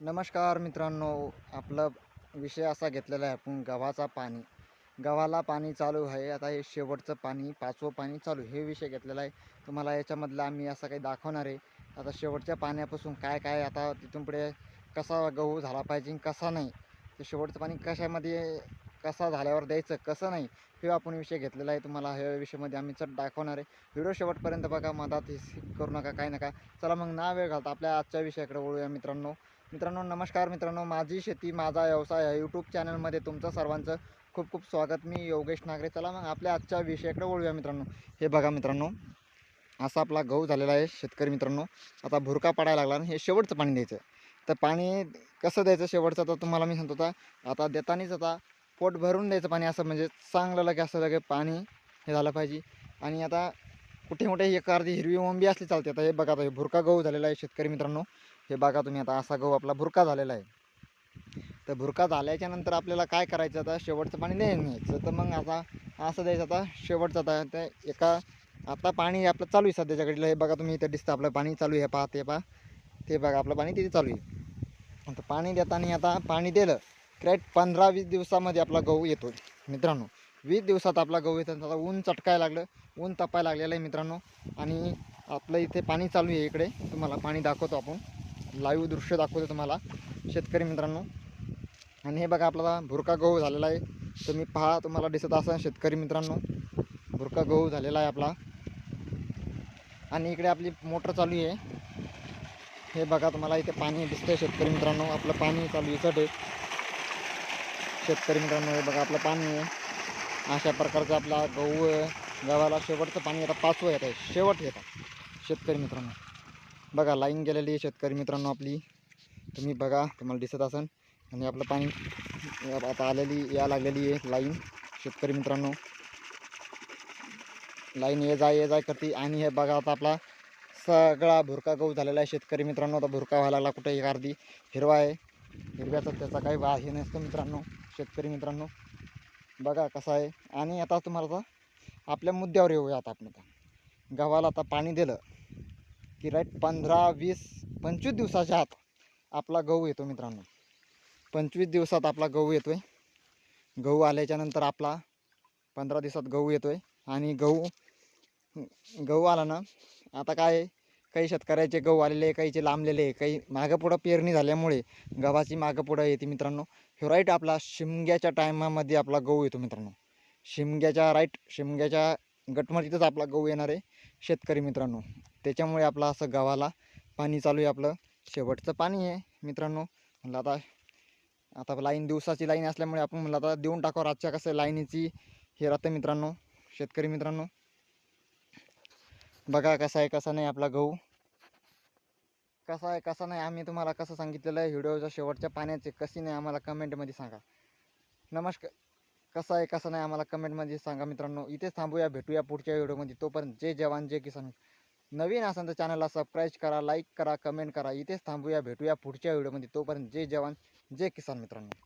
नमस्कार मित्रांनो आपला विषय असा घेतलेला आहे आपण गव्हाचा पाणी. गव्हाला पाणी चालू आहे आता हे शेवटचं पाणी पाचवं पाणी चालू हे विषय घेतलेला आहे. तुम्हाला याच्यामधलं आम्ही असं काही दाखवणार आहे. आता शेवटच्या पाण्यापासून काय काय आता तिथून पुढे कसा गहू झाला पाहिजे कसा नाही? ते शेवटचं पाणी कशामध्ये कसा झाल्यावर द्यायचं कसं नाही हे आपण विषय घेतलेला आहे. तुम्हाला ह्या विषयामध्ये आम्ही चट दाखवणार आहे. व्हिडिओ शेवटपर्यंत बघा मधात करू नका काय नका. चला मग ना वेळ घालता आपल्या आजच्या विषयाकडे वळूया मित्रांनो. मित्रांनो नमस्कार मित्रांनो. माझी शेती माझा व्यवसाय या यूट्यूब चॅनलमध्ये तुमचं सर्वांचं खूप खूप स्वागत. मी योगेश नागरे. चला मग आपल्या आजच्या विषयाकडे वळूया मित्रांनो. हे बघा मित्रांनो असा आपला गहू झालेला आहे शेतकरी मित्रांनो. आता भुरका पडायला लागला आणि हे शेवटचं पाणी द्यायचं तर पाणी कसं द्यायचं शेवटचं? तर तुम्हाला मी सांगतो आता. आता देतानीच आता पोट भरून द्यायचं पाणी असं म्हणजे चांगलं लगे असं लगे पाणी हे झालं पाहिजे. आणि आता कुठे मोठे एक अर्धी हिरवी ओंबी असली चालते. आता हे बघा आता हे भुरका गहू झालेला आहे शेतकरी मित्रांनो. हे बघा तुम्ही आता असा गहू आपला भुरका झालेला आहे. तर भुरका झाल्याच्यानंतर आपल्याला काय करायचं आता? शेवटचं पाणी द्यायचं तर मग आता असं द्यायचं आता शेवटचं आता. त्या एका आता पाणी आपलं चालू आहे सध्याच्या घडीला. हे बघा तुम्ही इथं दिसतं आपलं पाणी चालू आहे. पहा ते पहा. ते बघा आपलं पाणी तिथे चालू आहे. आता पाणी देताना आता पाणी दिलं क्रेट पंधरा वीस दिवसामध्ये आपला गहू येतो मित्रांनो वीस दिवसात आपला गहू येतो आता ऊन चटकायला लागलं. ऊन तपायला लागलेलं आहे मित्रांनो. आणि आपलं इथे पाणी चालू आहे इकडे. तुम्हाला पाणी दाखवतो आपण. लाईव्ह दृश्य दाखवतो तुम्हाला शेतकरी मित्रांनो. आणि हे बघा आपला भुरका गहू झालेला आहे. तुम्ही पहा तुम्हाला दिसत असा शेतकरी मित्रांनो. भुरका गहू झालेला आहे आपला. आणि इकडे आपली मोटर चालू आहे. हे बघा तुम्हाला इथे पाणी दिसतंय शेतकरी मित्रांनो. आपलं पाणी चालू आहे इचट आहे शेतकरी मित्रांनो हे बघा आपलं पाणी आहे. अशा प्रकारचं आपला गहू आहे. गव्हाला शेवटचं पाणी आता पाचवं येत आहे. शेवट येतात शेतकरी मित्रांनो. बघा लाईन गेलेली आहे शेतकरी मित्रांनो आपली. तुम्ही बघा तुम्हाला दिसत असन. आणि आपलं पाणी आता आलेली या लागलेली आहे लाईन शेतकरी मित्रांनो. लाईन ये जाय ये जाय करते. आणि हे बघा आता आपला सगळा भुरका गहू झालेला आहे शेतकरी मित्रांनो. आता भुरका व्हायला लागला कुठेही अर्धी हिरवा आहे. हिरव्याचा त्याचा काही वा हे नसतं मित्रांनो शेतकरी मित्रांनो. बघा कसा आहे. आणि आता तुम्हाला आपल्या मुद्द्यावर येऊया आता आपण. आता गव्हाला आता पाणी दिलं. की राईट पंधरा वीस पंचवीस दिवसाच्या आत आपला गहू येतो मित्रांनो. पंचवीस दिवसात आपला गहू येतो आहे गहू आल्याच्यानंतर आपला पंधरा दिवसात गहू येतो आहे आणि गहू गहू आला ना आता काय आहे, काही शेतकऱ्याचे गहू आलेले आहे काहीचे लांबलेले आहे काही मागं पुढं पेरणी झाल्यामुळे गव्हाची मागं पुढं येते मित्रांनो. हे राईट आपला शिमग्याच्या टायमामध्ये आपला गहू येतो मित्रांनो. शिमग्याच्या राईट शिमग्याच्या गटमटीतच आपला गहू येणार आहे. शेतकरी मित्रांनो. त्याच्यामुळे आपला असं गव्हाला पाणी चालू आहे आपलं. शेवटचं पाणी आहे मित्रांनो. म्हणलं आता आता लाईन दिवसाची लाईन असल्यामुळे आपण म्हणलं आता देऊन टाकावं. रातच्या कसं लाईनीची हे राहतं मित्रांनो. शेतकरी मित्रांनो. बघा कसा आहे कसा नाही आपला गहू. कसा आहे कसा नाही आम्ही तुम्हाला कसं सांगितलेलं आहे. व्हिडिओच्या शेवटच्या पाण्याचे कशी नाही आम्हाला कमेंटमध्ये सांगा. नमस्कार. कसं आहे कसं नाही आम्हाला कमेंटमध्ये सांगा मित्रांनो. इथेच थांबूया भेटूया पुढच्या व्हिडिओमध्ये. तोपर्यंत जे जवान जे किसान. नवीन असाल तर चॅनलला सबस्क्राईब करा लाईक करा कमेंट करा. इथेच थांबूया भेटूया पुढच्या व्हिडिओमध्ये. तोपर्यंत जे जवान जे किसान मित्रांनो.